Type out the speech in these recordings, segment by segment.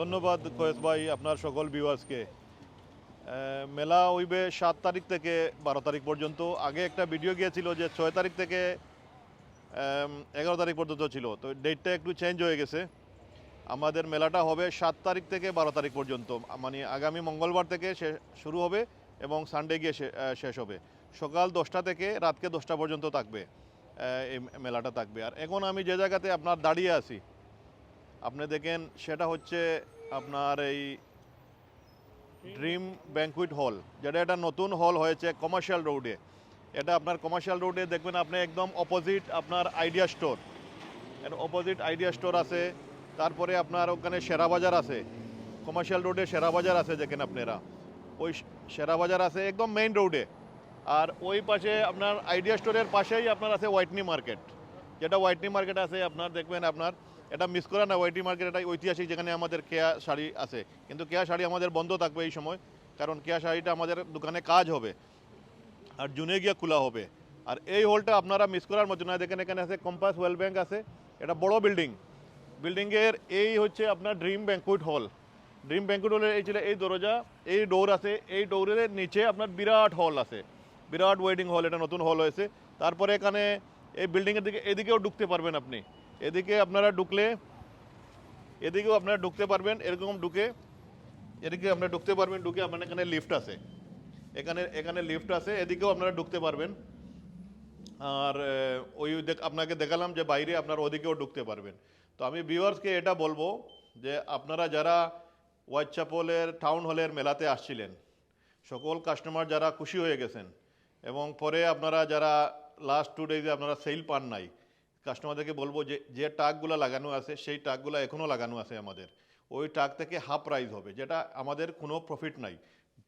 ধন্যবাদ কয়েস ভাই, আপনার সকল ভিউয়ার্সকে মেলা হইবে সাত তারিখ থেকে বারো তারিখ পর্যন্ত। আগে একটা ভিডিও গিয়েছিল যে ছয় তারিখ থেকে এগারো তারিখ পর্যন্ত ছিল। তো ডেটটা একটু চেঞ্জ হয়ে গেছে। আমাদের মেলাটা হবে সাত তারিখ থেকে বারো তারিখ পর্যন্ত। মানে আগামী মঙ্গলবার থেকে শুরু হবে এবং সানডে গিয়ে শেষ হবে। সকাল দশটা থেকে রাতকে দশটা পর্যন্ত থাকবে এই মেলাটা থাকবে। আর এখন আমি যে জায়গাতে আপনার দাঁড়িয়ে আছি আপনি দেখেন, সেটা হচ্ছে আপনার এই ড্রিম ব্যাঙ্কুইট হল যেটা একটা নতুন হল হয়েছে কমার্শিয়াল রোডে এটা আপনার কমার্শিয়াল রোডে দেখবেন আপনি একদম অপোজিট আপনার Idea store opposite Idea store আছে, তারপরে আপনার ওখানে সেরা বাজার আছে। কমার্শিয়াল রোডে সেরা বাজার আছে যেখানে আপনারা। ওই সেরা বাজার আছে একদম মেইন রোডে আর ওই পাশে আপনার আইডিয়া স্টোরের পাশেই আপনার আছে হোয়াইটনি মার্কেট যেটা হোয়াইটনি মার্কেট আছে, আপনার দেখবেন আপনার এটা মিস করা না হোয়াইটনি মার্কেট এটা ঐতিহাসিক যেখানে আমাদের কেয়া শাড়ি আছে। কিন্তু কেয়া শাড়ি আমাদের বন্ধ থাকবে এই সময়, কারণ কেয়া শাড়িটা আমাদের দোকানে কাজ হবে, আর জুনে গিয়ে খোলা হবে। আর এই হলটা আপনারা মিস করার মতো না দেখেন এখানে আছে কম্পাস ওয়েল ব্যাংক আছে, এটা বড় বিল্ডিং বিল্ডিংয়ের এই হচ্ছে আপনার dream banquet hall dream banquet হলের এই ছিল এই দরজা, এই ডোর আছে, এই ডোরের নিচে আপনার বিরাট হল আছে। বিরাট ওয়েডিং হল এটা নতুন হল হয়েছে। তারপরে এখানে এই বিল্ডিংয়ের দিকে, এদিকেও ঢুকতে পারবেন আপনি। এদিকে আপনারা ঢুকলে, এদিকেও আপনারা ঢুকতে পারবেন, এরকম ঢুকে, এদিকে আপনারা ঢুকতে পারবেন, ঢুকে আপনার এখানে লিফট আছে। এখানে এখানে লিফট আছে, এদিকেও আপনারা ঢুকতে পারবেন। আর ওই আপনাকে দেখালাম যে বাইরে আপনার ওদিকেও ঢুকতে পারবেন। তো আমি ভিউয়ার্সকে এটা বলব যে আপনারা যারা হোয়াইট চ্যাপলের টাউন হলের মেলাতে আসছিলেন, সকল কাস্টমার যারা খুশি হয়ে গেছেন, এবং পরে আপনারা যারা লাস্ট টু ডেজে আপনারা সেল পান নাই কাস্টমারদেরকে বলব যে যে টাকগুলো লাগানো আছে, সেই টাকগুলো এখনও লাগানো আছে আমাদের। ওই টাক থেকে হাফ প্রাইস হবে, যেটা আমাদের কোনো প্রফিট নাই।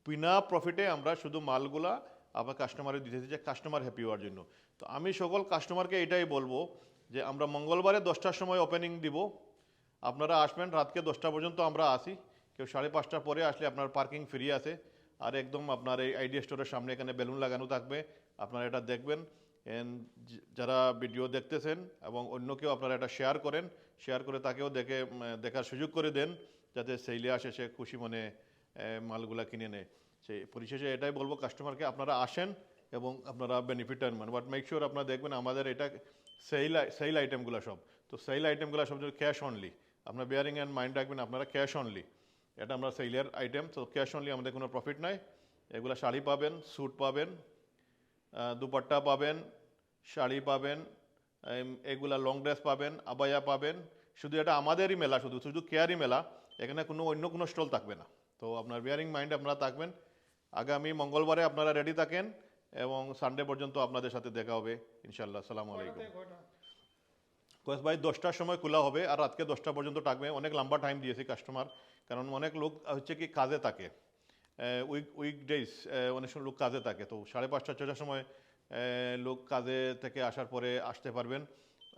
বিনা প্রফিটে আমরা শুধু মালগুলা আবার কাস্টমারে দিতেছি যে কাস্টমার হ্যাপি হওয়ার জন্য। তো আমি সকল কাস্টমারকে এটাই বলব যে, আমরা মঙ্গলবারে দশটার সময় ওপেনিং দিব। আপনারা আসবেন, রাতকে দশটা পর্যন্ত আমরা আসি। কেউ সাড়ে পাঁচটার পরে আসলে আপনার পার্কিং ফ্রি আছে। আর একদম আপনার এই আইডিয়া স্টোরের সামনে এখানে বেলুন লাগানো থাকবে। আপনারা এটা দেখবেন। য- যারা ভিডিও দেখতেছেন এবং অন্য কেউ আপনারা এটা শেয়ার করেন শেয়ার করে তাকেও দেখে দেখার সুযোগ করে দেন, যাতে সেইলে আসে, সে খুশি মনে মালগুলা কিনে নেয়। সেই পরিশেষে এটাই বলব কাস্টমারকে আপনারা আসেন এবং আপনারা বেনিফিট আনবেন বাট মেক শিওর আপনারা দেখবেন আমাদের এটা সেল সেল আইটেমগুলো সব। তো সেল আইটেমগুলো সব ক্যাশ অনলি আপনার বেয়ারিং অ্যান্ড মাইন্ড রাখবেন, আপনারা ক্যাশ অনলি এটা আমরা সেলের আইটেম তো ক্যাশ অনলি আমাদের কোনো প্রফিট নাই। এগুলো শাড়ি পাবেন স্যুট পাবেন দুপাট্টা পাবেন শাড়ি পাবেন এগুলা লং ড্রেস পাবেন আবায়া পাবেন। শুধু এটা আমাদেরই মেলা শুধু শুধু কেয়ারি মেলা এখানে কোনো অন্য কোনো স্টল থাকবে না। তো আপনার বিয়ারিং মাইন্ড আপনারা থাকবেন। আগামী মঙ্গলবারে আপনারা রেডি থাকেন এবং সানডে পর্যন্ত আপনাদের সাথে দেখা হবে ইনশাল্লাহ সালামু আলাইকুম। কয়েস ভাই দশটার সময় খোলা হবে আর রাতকে দশটা পর্যন্ত থাকবে। অনেক লম্বা টাইম দিয়েছি কাস্টমার কারণ অনেক লোক হচ্ছে কি কাজে থাকে। উইক উইক ডেজ অনেক সময় লোক কাজে থাকে। তো সাড়ে পাঁচটা ছটার সময় লোক কাজে থেকে আসার পরে আসতে পারবেন।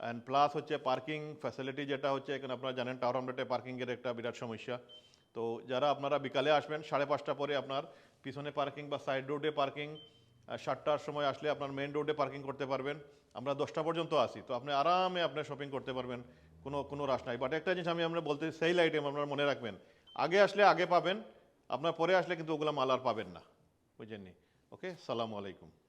অ্যান্ড প্লাস হচ্ছে পার্কিং ফ্যাসিলিটি যেটা হচ্ছে, এখানে আপনারা জানেন টাওয়ার আমলেটে পার্কিংয়ের একটা বিরাট সমস্যা। তো যারা আপনারা বিকালে আসবেন, সাড়ে পাঁচটা পরে আপনার পিছনে পার্কিং বা সাইড রোডে পার্কিং সাতটার সময় আসলে আপনার মেন রোডে পার্কিং করতে পারবেন। আমরা দশটা পর্যন্ত আসি তো আপনি আরামে আপনার শপিং করতে পারবেন। কোনো কোনো রাশ নাই। বাট একটা জিনিস আমি আমরা বলতে সেল আইটেম আপনার মনে রাখবেন, আগে আসলে আগে পাবেন আপনার পরে আসলে কিন্তু ওগুলো মাল আর পাবেন না। বুঝেননি? ওকে সালামু আলাইকুম।